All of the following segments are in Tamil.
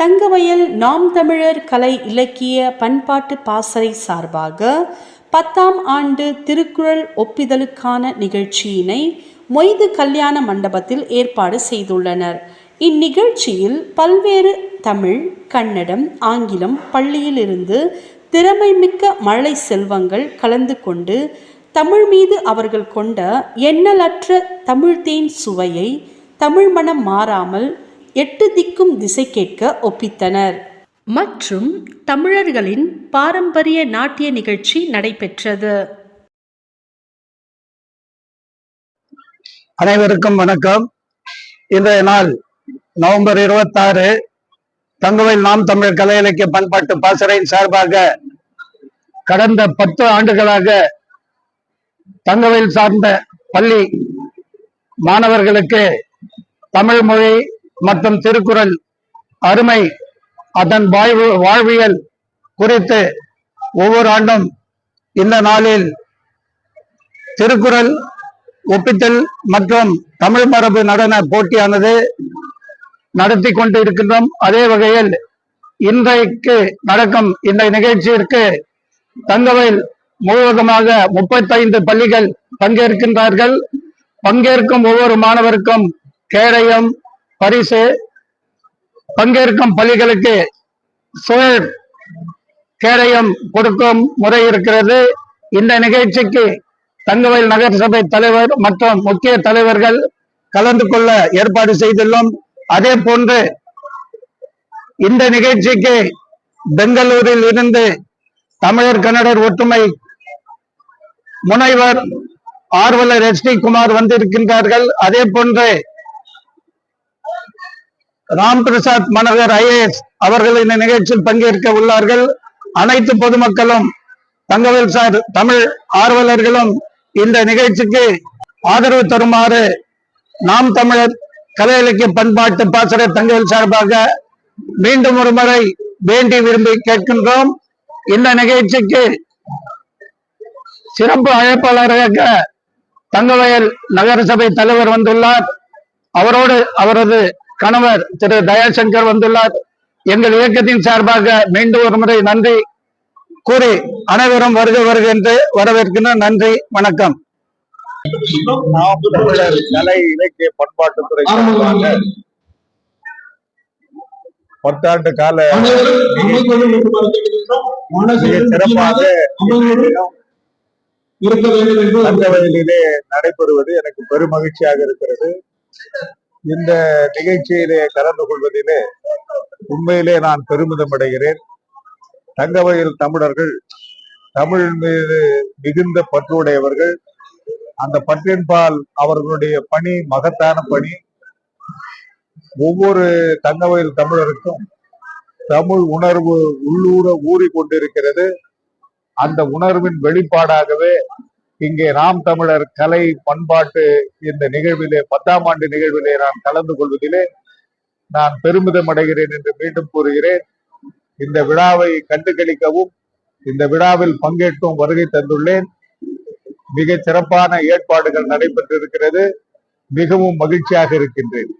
தங்கவயல் நாம் தமிழர் கலை இலக்கிய பண்பாட்டு பாசறை சார்பாக பத்தாம் ஆண்டு திருக்குறள் ஒப்பிதலுக்கான நிகழ்ச்சியினை மொய்து கல்யாண மண்டபத்தில் ஏற்பாடு செய்துள்ளனர். இந்நிகழ்ச்சியில் பல்வேறு தமிழ் கன்னடம் ஆங்கிலம் பள்ளியிலிருந்து திறமைமிக்க மழை செல்வங்கள் கலந்து கொண்டு தமிழ் மீது அவர்கள் கொண்ட எண்ணலற்ற தமிழ்தேன் சுவையை தமிழ் மனம் மாறாமல் எட்டு திக்கும் திசை கேட்க ஒப்பித்தனர். மற்றும் தமிழர்களின் பாரம்பரிய நாட்டிய நிகழ்ச்சி நடைபெற்றது. அனைவருக்கும் வணக்கம். இன்றைய நாள் நவம்பர் இருபத்தாறு. தங்கவேல் நாம் தமிழர் கலை இலக்கிய பண்பாட்டு பாசறையின் சார்பாக கடந்த பத்து ஆண்டுகளாக தங்கவேல் சார்ந்த பள்ளி மாணவர்களுக்கு தமிழ் மொழி மற்றும் திருக்குறள் அருமை அதன் வாழ்வு வாழ்வியல் குறித்து ஒவ்வொரு ஆண்டும் இந்த நாளில் திருக்குறள் ஒப்பித்தல் மற்றும் தமிழ் மரபு நடன போட்டியானது நடத்தி கொண்டு இருக்கின்றோம் அதே வகையில் இன்றைக்கு நடக்கும் இந்த நிகழ்ச்சியிற்கு தங்கவேல் முழுவதுமாக முப்பத்தைந்து பள்ளிகள் பங்கேற்கின்றார்கள். பங்கேற்கும் ஒவ்வொரு மாணவருக்கும் கேடயம் பரிசு பங்கேற்கும் பள்ளிகளுக்கு சுழல் கேடயம் கொடுக்கும் முறை இருக்கிறது. இந்த நிகழ்ச்சிக்கு தங்கவேல் நகரசபை தலைவர் மற்றும் முக்கிய தலைவர்கள் கலந்து கொள்ள ஏற்பாடு செய்துள்ளோம். அதே போன்று இந்த நிகழ்ச்சிக்கு பெங்களூரில் இருந்து தமிழர் கன்னடர் ஒற்றுமை முனைவர் ஆர்வலர் எஸ் டி குமார் வந்திருக்கின்றார்கள். அதே போன்று ராம் பிரசாத் மனோகர் ஐஏஎஸ் அவர்கள் இந்த நிகழ்ச்சியில் பங்கேற்க உள்ளார்கள். அனைத்து பொதுமக்களும் தங்கவேல் சார் தமிழ் ஆர்வலர்களும் இந்த நிகழ்ச்சிக்கு ஆதரவு தருமாறு நாம் தமிழர் கலை இலக்கிய பண்பாட்டு பாசறை தங்கவேல் சார்பாக மீண்டும் ஒரு முறை வேண்டி விரும்பி கேட்கின்றோம். இந்த நிகழ்ச்சிக்கு சிறப்பு அழைப்பாளராக தங்கவயல் நகரசபை தலைவர் வந்துள்ளார். அவரோடு அவரது கணவர் திரு தயாசங்கர் வந்துள்ளார். எங்கள் இயக்கத்தின் சார்பாக மீண்டும் ஒரு முறை நன்றி கூறி அனைவரும் வருக வருக என்று வரவேற்கின்றோம் நன்றி வணக்கம். கலை இலக்கிய பண்பாட்டுத்துறை பத்தாண்டு கால சிறப்பாக நடைபெறுவது எனக்கு பெரும் மகிழ்ச்சியாக இருக்கிறது. இந்த நிகழ்ச்சியிலே கலந்து கொள்வதிலே உண்மையிலே நான் பெருமிதம் அடைகிறேன். தங்கவயல் தமிழர்கள் தமிழ் மீது மிகுந்த பற்றுடையவர்கள் அந்த பற்றின்பால் அவர்களுடைய பணி மகத்தான பணி. ஒவ்வொரு தங்கவயல் தமிழருக்கும் தமிழ் உணர்வு உள்ளூர ஊறி கொண்டிருக்கிறது அந்த உணர்வின் வெளிப்பாடாகவே இங்கே நாம் தமிழர் கலை பண்பாட்டு இந்த நிகழ்விலே பத்தாம் ஆண்டு நிகழ்விலே நான் கலந்து கொள்வதிலே நான் பெருமிதம் அடைகிறேன் என்று மீண்டும் கூறுகிறேன். இந்த விழாவை கண்டுகளிக்கவும் இந்த விழாவில் பங்கேற்கும் வருகை தந்துள்ளேன். மிக சிறப்பான ஏற்பாடுகள் நடைபெற்றிருக்கிறது. மிகவும் மகிழ்ச்சியாக இருக்கின்றேன்.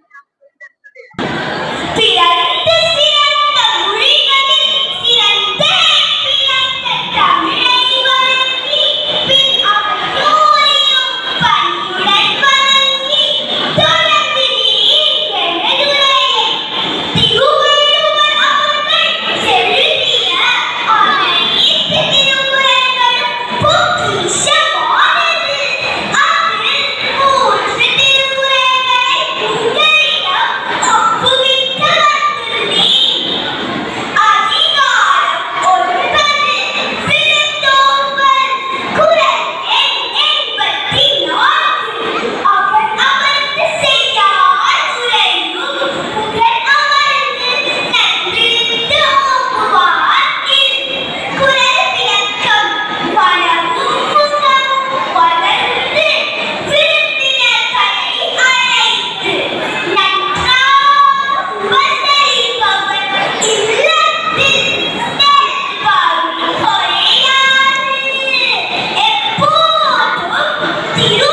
you